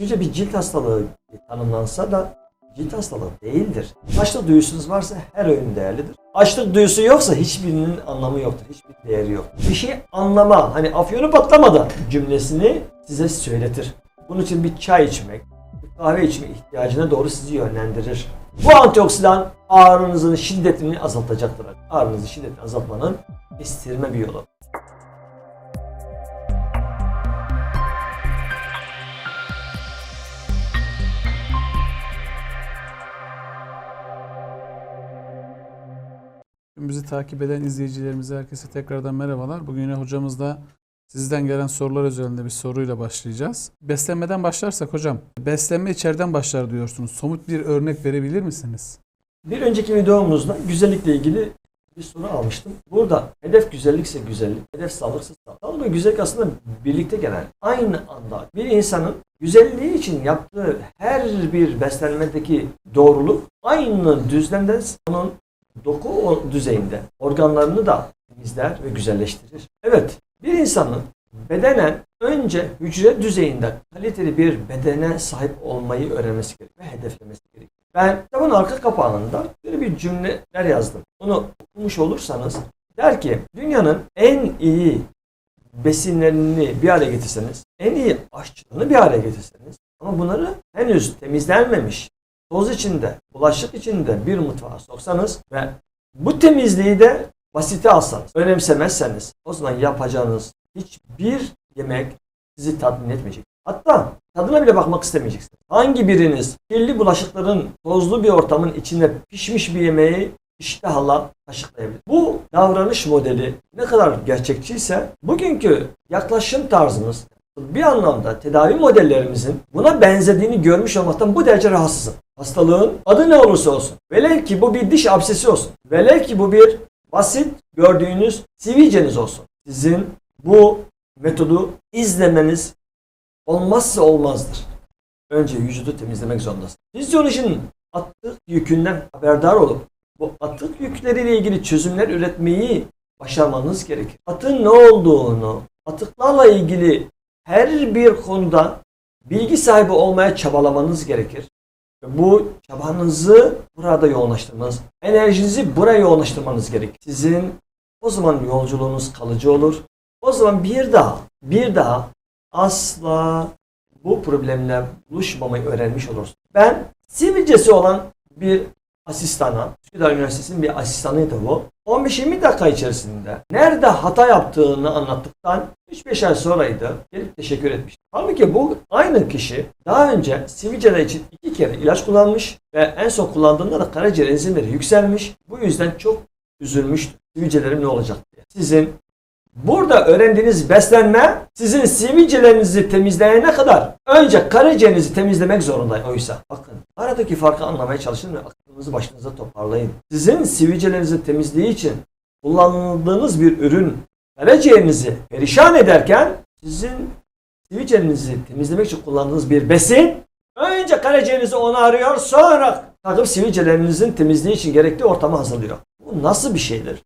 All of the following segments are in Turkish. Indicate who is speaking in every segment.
Speaker 1: Sizce bir cilt hastalığı tanımlansa da cilt hastalığı değildir. Açlık duyusunuz varsa her öğün değerlidir. Açlık duyusu yoksa hiçbirinin anlamı yoktur. Hiçbir değeri yok. Bir şey anlama, hani afyonu patlamadan cümlesini size söyletir. Bunun için bir çay içmek, bir kahve içme ihtiyacına doğru sizi yönlendirir. Bu antioksidan ağrınızın şiddetini azaltacaktır. Ağrınızın şiddetini azaltmanın estirme bir yolu.
Speaker 2: Bizi takip eden izleyicilerimize herkese tekrardan merhabalar. Bugün yine hocamızla sizden gelen sorular üzerinde bir soruyla başlayacağız. Beslenmeden başlarsak hocam, beslenme içeriden başlar diyorsunuz. Somut bir örnek verebilir misiniz?
Speaker 1: Bir önceki videomuzda güzellikle ilgili bir soru almıştım. Burada hedef güzellikse güzellik, hedef sağlıksa sağlık. Ve güzellik aslında birlikte gelen. Aynı anda bir insanın güzelliği için yaptığı her bir beslenmedeki doğruluk aynı düzlemde onun doku düzeyinde organlarını da temizler ve güzelleştirir. Evet, bir insanın bedenen önce hücre düzeyinde kaliteli bir bedene sahip olmayı öğrenmesi gerekir ve hedeflemesi gerekir. Ben kitabın arka kapağında böyle bir cümleler yazdım. Onu okumuş olursanız der ki dünyanın en iyi besinlerini bir araya getirseniz, en iyi aşçılığını bir araya getirseniz ama bunları henüz temizlenmemiş, toz içinde, bulaşık içinde bir mutfağa soksanız ve bu temizliği de basite alsanız, önemsemezseniz o zaman yapacağınız hiçbir yemek sizi tatmin etmeyecek. Hatta tadına bile bakmak istemeyeceksiniz. Hangi biriniz kirli bulaşıkların tozlu bir ortamın içinde pişmiş bir yemeği iştahla kaşıklayabilir? Bu davranış modeli ne kadar gerçekçiyse bugünkü yaklaşım tarzımız bir anlamda tedavi modellerimizin buna benzediğini görmüş olmaktan bu derece rahatsızım. Hastalığın adı ne olursa olsun. Velev ki bu bir diş absesi olsun. Velev ki bu bir basit gördüğünüz sivilceniz olsun. Sizin bu metodu izlemeniz olmazsa olmazdır. Önce vücudu temizlemek zorundasın. Fizyolojinin atık yükünden haberdar olup bu atık yükleriyle ilgili çözümler üretmeyi başarmanız gerekir. Atın ne olduğunu, atıklarla ilgili her bir konuda bilgi sahibi olmaya çabalamanız gerekir. Bu çabanızı burada yoğunlaştırmanız, enerjinizi buraya yoğunlaştırmanız gerekir. Sizin o zaman yolculuğunuz kalıcı olur. O zaman bir daha, bir daha asla bu problemle buluşmamayı öğrenmiş olursunuz. Ben sivilcesi olan bir asistana, Üsküdar Üniversitesi'nin bir asistanıydı bu. 15-20 dakika içerisinde nerede hata yaptığını anlattıktan 3-5 ay sonraydı. Gelip teşekkür etmiş. Halbuki bu aynı kişi daha önce sivilceler için iki kere ilaç kullanmış ve en son kullandığında da karaciğer enzimleri yükselmiş. Bu yüzden çok üzülmüştü. Sivilcelerim ne olacak diye. Sizin Burada öğrendiğiniz beslenme sizin sivilcelerinizi temizleyene kadar önce karaciğerinizi temizlemek zorunda oysa. Bakın aradaki farkı anlamaya çalışın ve aklınızı başınıza toparlayın. Sizin sivilcelerinizi temizliği için kullandığınız bir ürün karaciğerinizi perişan ederken sizin sivilcelerinizi temizlemek için kullandığınız bir besin önce karaciğerinizi onarıyor sonra kalkıp sivilcelerinizin temizliği için gerekli ortamı hazırlıyor. Bu nasıl bir şeydir?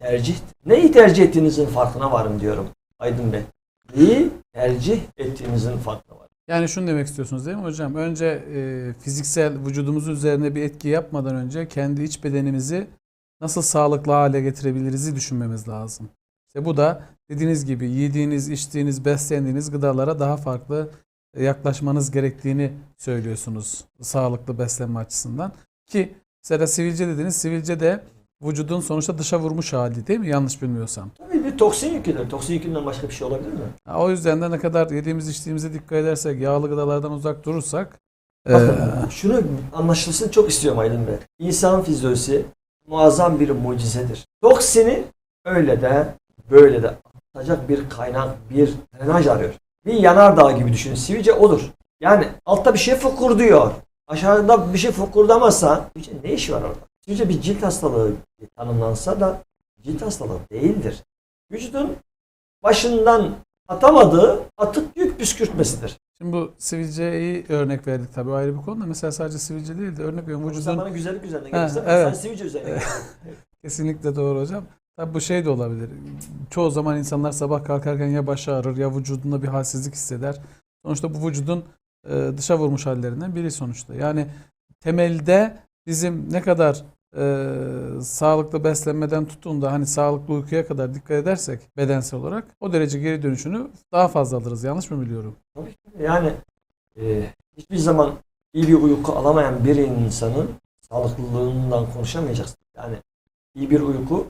Speaker 1: Tercih. Neyi tercih ettiğinizin farkına varın diyorum Aydın Bey. Neyi tercih ettiğinizin farkına varın.
Speaker 2: Yani şunu demek istiyorsunuz değil mi hocam? Önce e, fiziksel vücudumuz üzerine bir etki yapmadan önce kendi iç bedenimizi nasıl sağlıklı hale getirebiliriz düşünmemiz lazım. İşte bu da dediğiniz gibi yediğiniz, içtiğiniz, beslendiğiniz gıdalara daha farklı e, yaklaşmanız gerektiğini söylüyorsunuz sağlıklı beslenme açısından. Ki mesela sivilce dediniz. Sivilce de vücudun sonuçta dışa vurmuş hali değil mi? Yanlış bilmiyorsam.
Speaker 1: Tabii bir toksin yüküdür. Toksin yükünden başka bir şey olabilir mi?
Speaker 2: Ha, O yüzden de ne kadar yediğimiz içtiğimize dikkat edersek, yağlı gıdalardan uzak durursak
Speaker 1: Bakın
Speaker 2: eee,
Speaker 1: şunu anlaşılsın çok istiyorum Aydın Bey. İnsan fizyolojisi muazzam bir mucizedir. Toksini öyle de böyle de atacak bir kaynak, bir drenaj arıyor. Bir yanardağ gibi düşünün. Sivilce odur. Yani altta bir şey fokurduyor. Aşağıda bir şey fokurdamazsa ne işi var orada? Sivilce bir cilt hastalığı tanımlansa da cilt hastalığı değildir. Vücudun başından atamadığı atık yük püskürtmesidir.
Speaker 2: Şimdi bu sivilceyi örnek verdik tabii ayrı bir konu da mesela sadece sivilce değil de örnek veriyorum
Speaker 1: Sen
Speaker 2: vücudun
Speaker 1: bana güzellik üzerine gelirsen
Speaker 2: evet.
Speaker 1: sen sivilce üzerine
Speaker 2: kesinlikle doğru hocam. Tabii bu şey de olabilir. Çoğu zaman insanlar sabah kalkarken ya başı ağrır ya vücudunda bir halsizlik hisseder. Sonuçta bu vücudun e, dışa vurmuş hallerinden biri sonuçta. Yani temelde bizim ne kadar e, sağlıklı beslenmeden tutun da hani sağlıklı uykuya kadar dikkat edersek bedensel olarak o derece geri dönüşünü daha fazla alırız. Yanlış mı biliyorum?
Speaker 1: Yani e, hiçbir zaman iyi bir uyku alamayan bir insanın sağlıklılığından konuşamayacaksınız. Yani iyi bir uyku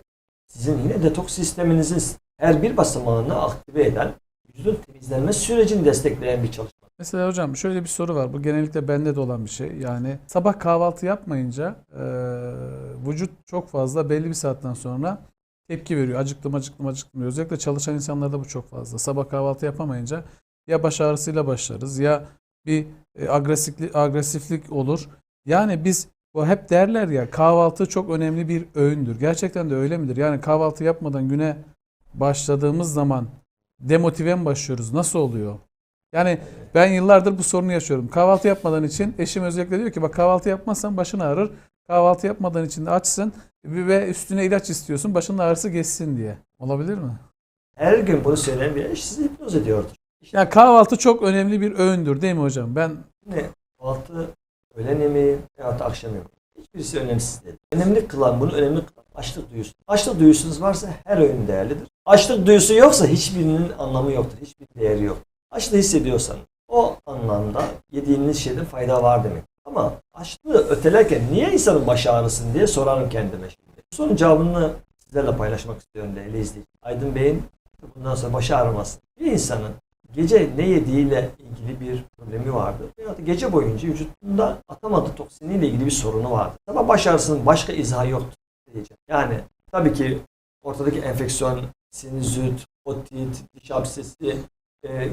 Speaker 1: sizin yine detoks sisteminizin her bir basamağını aktive eden, vücudun temizlenme sürecini destekleyen bir çalışma.
Speaker 2: Mesela hocam şöyle bir soru var. Bu genellikle bende de olan bir şey. Yani sabah kahvaltı yapmayınca e, vücut çok fazla belli bir saatten sonra tepki veriyor. Acıktım acıktım acıktım diyor. Özellikle çalışan insanlarda bu çok fazla. Sabah kahvaltı yapamayınca ya baş ağrısıyla başlarız ya bir e, agresiflik, agresiflik olur. Yani biz bu hep derler ya kahvaltı çok önemli bir öğündür. Gerçekten de öyle midir? Yani kahvaltı yapmadan güne başladığımız zaman demotive mi başlıyoruz? Nasıl oluyor? Yani ben yıllardır bu sorunu yaşıyorum. Kahvaltı yapmadan için eşim özellikle diyor ki bak kahvaltı yapmazsan başın ağrır. Kahvaltı yapmadan için de açsın ve üstüne ilaç istiyorsun başının ağrısı geçsin diye. Olabilir mi?
Speaker 1: Her gün bunu söyleyen bir eş sizi hipnoz ediyordur.
Speaker 2: Yani kahvaltı çok önemli bir öğündür değil mi hocam? Ben
Speaker 1: Ne? Kahvaltı, öğlen yemeği veyahut da akşam yemeği. Hiçbirisi önemsiz değil. Önemli kılan, bunu önemli kılan açlık duyusu. Açlık duyusunuz varsa her öğün değerlidir. Açlık duyusu yoksa hiçbirinin anlamı yoktur. Hiçbir değeri yok. Açlığı hissediyorsanız o anlamda yediğiniz şeyden fayda var demek. Ama açlığı ötelerken niye insanın başı ağrısın diye sorarım kendime şimdi. Bu sorunun cevabını sizlerle paylaşmak istiyorum değerli izleyici. Aydın Bey'in bundan sonra başı ağrımasın. Bir insanın gece ne yediğiyle ilgili bir problemi vardı. Veyahut da gece boyunca vücudunda atamadığı toksiniyle ilgili bir sorunu vardı. Ama baş ağrısının başka izahı yoktur diyeceğim. Yani tabii ki ortadaki enfeksiyon, sinüzit, otit, diş absesi e,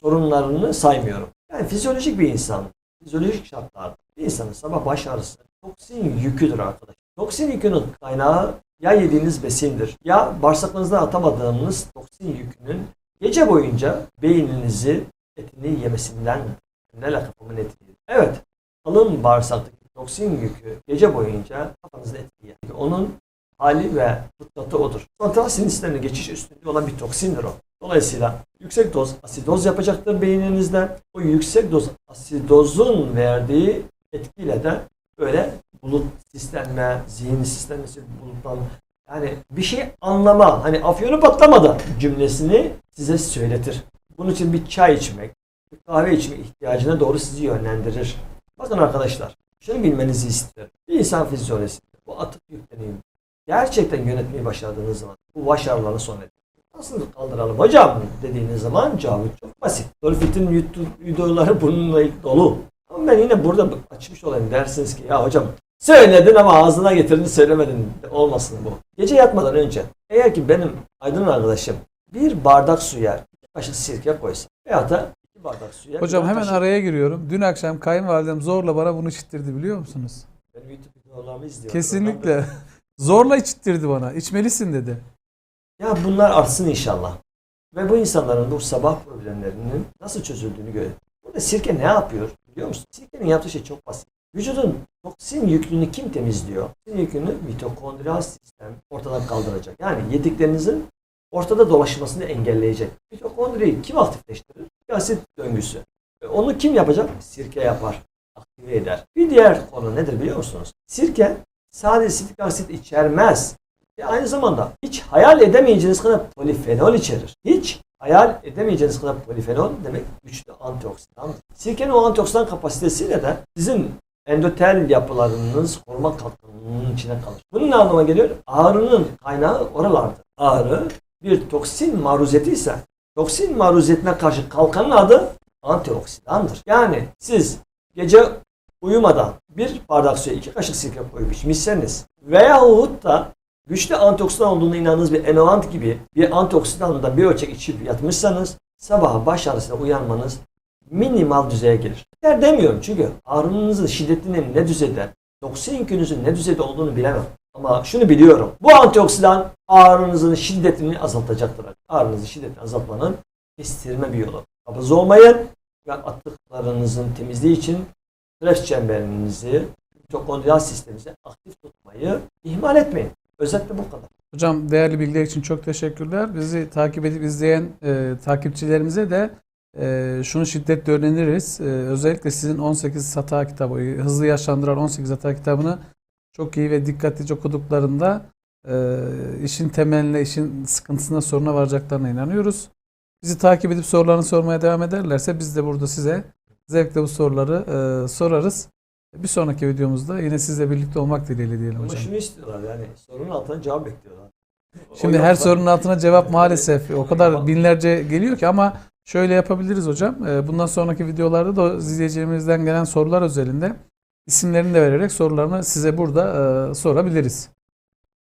Speaker 1: sorunlarını saymıyorum. Yani fizyolojik bir insan, fizyolojik şartlarda bir insanın sabah baş ağrısı toksin yüküdür arkadaşlar. Toksin yükünün kaynağı ya yediğiniz besindir ya bağırsaklarınızdan atamadığınız toksin yükünün gece boyunca beyninizi etini yemesinden nele kafamın etini. Evet, alın bağırsaktaki toksin yükü gece boyunca kafanızda etkiliyor. Onun hali ve fıtratı odur. Santral sinir sistemine geçiş üstünde olan bir toksindir o. Dolayısıyla yüksek doz asidoz yapacaktır beyninizde. O yüksek doz asidozun verdiği etkiyle de böyle bulut sistemle, zihin sistemisi buluttan yani bir şey anlama, hani afyonu patlamadı cümlesini size söyletir. Bunun için bir çay içmek, bir kahve içme ihtiyacına doğru sizi yönlendirir. Bakın arkadaşlar, şunu bilmenizi isterim. Bir insan fizyolojisinde bu atık yüklerini gerçekten yönetmeyi başardığınız zaman bu baş ağrılarını son edin. Nasıl kaldıralım hocam dediğiniz zaman cevap çok basit. Dolfit'in YouTube videoları bununla ilgili dolu. Ama ben yine burada açmış olayım dersiniz ki ya hocam söyledin ama ağzına getirdin söylemedin olmasın bu. Gece yatmadan önce eğer ki benim aydın arkadaşım bir bardak suya kaşık sirke koysa veyahut da iki bardak suya
Speaker 2: hocam hemen
Speaker 1: kaşık-
Speaker 2: araya giriyorum. Dün akşam kayınvalidem zorla bana bunu içittirdi biliyor musunuz?
Speaker 1: Benim YouTube videolarımı izliyor.
Speaker 2: Kesinlikle. Zorla içittirdi bana. İçmelisin dedi.
Speaker 1: Ya bunlar artsın inşallah. Ve bu insanların bu sabah problemlerinin nasıl çözüldüğünü görelim. Burada sirke ne yapıyor biliyor musun? Sirkenin yaptığı şey çok basit. Vücudun toksin yüklünü kim temizliyor? Toksin yükünü mitokondriyal sistem ortadan kaldıracak. Yani yediklerinizin ortada dolaşmasını engelleyecek. Mitokondriyi kim aktifleştirir? Asit döngüsü. E, Onu kim yapacak? Sirke yapar. Aktive eder. Bir diğer konu nedir biliyor musunuz? Sirke sadece sitrik asit içermez. Ve aynı zamanda hiç hayal edemeyeceğiniz kadar polifenol içerir. Hiç hayal edemeyeceğiniz kadar polifenol demek güçlü antioksidandır. Sirkenin o antioksidan kapasitesiyle de sizin endotel yapılarınız koruma kalkanının içine kalır. Bunun ne anlama geliyor? Ağrının kaynağı oralardır. Ağrı bir toksin maruzeti ise toksin maruzetine karşı kalkanın adı antioksidandır. Yani siz gece uyumadan bir bardak suya iki kaşık sirke koyup içmişseniz veyahut da güçlü antioksidan olduğuna inandığınız bir enovant gibi bir antioksidanla bir ölçek içip yatmışsanız sabaha baş ağrısıyla uyanmanız minimal düzeye gelir. Der demiyorum çünkü ağrınızın şiddetinin ne düzeyde, toksin yükünüzün ne düzeyde olduğunu bilemem. Ama şunu biliyorum. Bu antioksidan ağrınızın şiddetini azaltacaktır. Ağrınızın şiddetini azaltmanın kestirme bir yolu. Kabız olmayın ve atıklarınızın temizliği için stres çemberinizi, mitokondriyal sisteminizi aktif tutmayı ihmal etmeyin. Özetle bu kadar.
Speaker 2: Hocam değerli bilgiler için çok teşekkürler. Bizi takip edip izleyen e, takipçilerimize de e, şunu şiddetle öğreniriz. E, özellikle sizin 18 hata kitabı, Hızlı Yaşlandıran 18 hata kitabını çok iyi ve dikkatlice okuduklarında e, işin temeline, işin sıkıntısına, soruna varacaklarına inanıyoruz. Bizi takip edip sorularını sormaya devam ederlerse biz de burada size zevkle bu soruları e, sorarız. Bir sonraki videomuzda yine sizle birlikte olmak dileğiyle diyelim
Speaker 1: Ama
Speaker 2: hocam.
Speaker 1: şunu istiyorlar yani sorunun altına cevap bekliyorlar.
Speaker 2: Şimdi her sorunun altına cevap maalesef o kadar binlerce geliyor ki ama şöyle yapabiliriz hocam. Ee, Bundan sonraki videolarda da izleyicilerimizden gelen sorular özelinde isimlerini de vererek sorularını size burada e, sorabiliriz.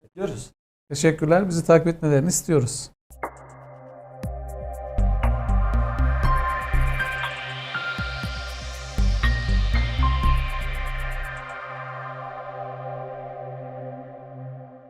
Speaker 1: Bekliyoruz.
Speaker 2: Teşekkürler. Bizi takip etmelerini istiyoruz.